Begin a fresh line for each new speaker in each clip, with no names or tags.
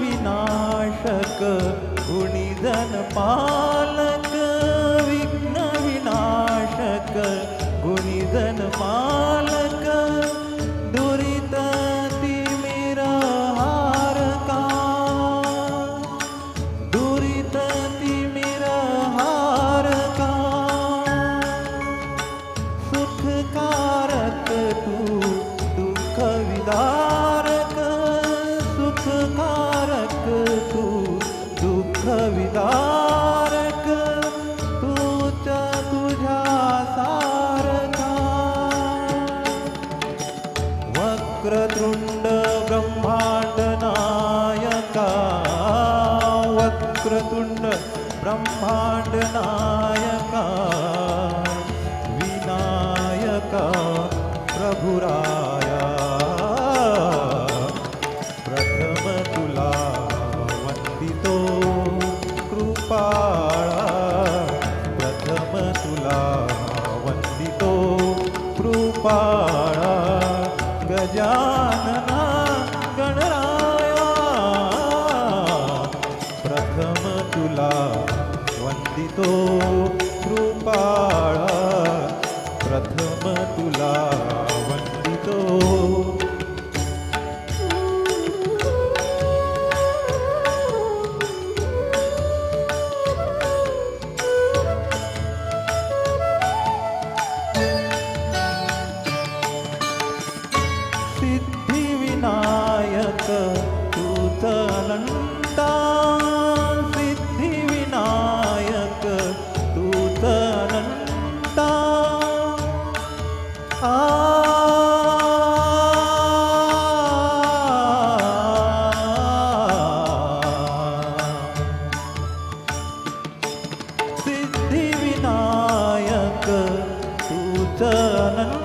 विनाशक गुणिधन पालक विघ्न विनाशक गुणिधन पालक। विदारक तूच तुझ्या सारखा. वक्रतुंड ब्रह्मांड नायका वक्रतुंड ब्रह्मांड नायका विनायका प्रभुरा वंदितो कृपाळा प्रथम तुला वंदितो। सिद्धिविनायक तूच सिद्धिविनायक तूच अनंता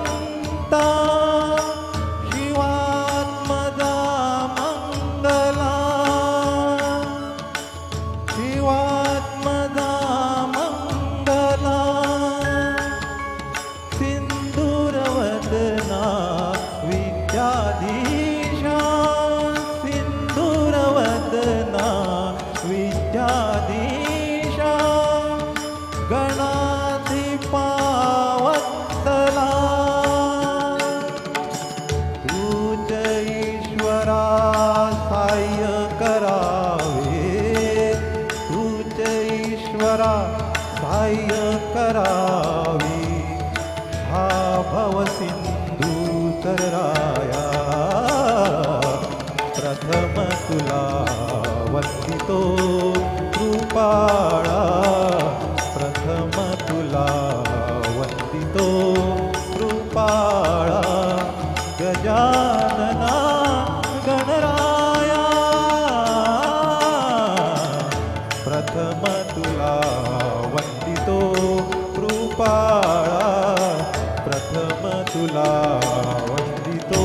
करावी. हा भवसिंधू तरराया. प्रथम तुला वंदितो कृपाळा. प्रथम तुला वंदितो कृपाळा. गजानना गणराया. प्रथम तुला तुला वंदितो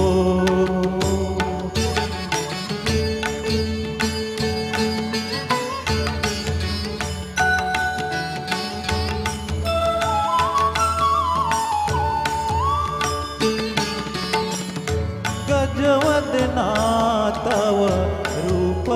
गजवदना तव रूप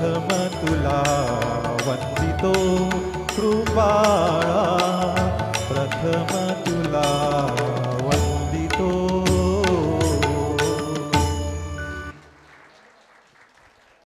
प्रथम तुला वंदितो कृपाळा प्रथम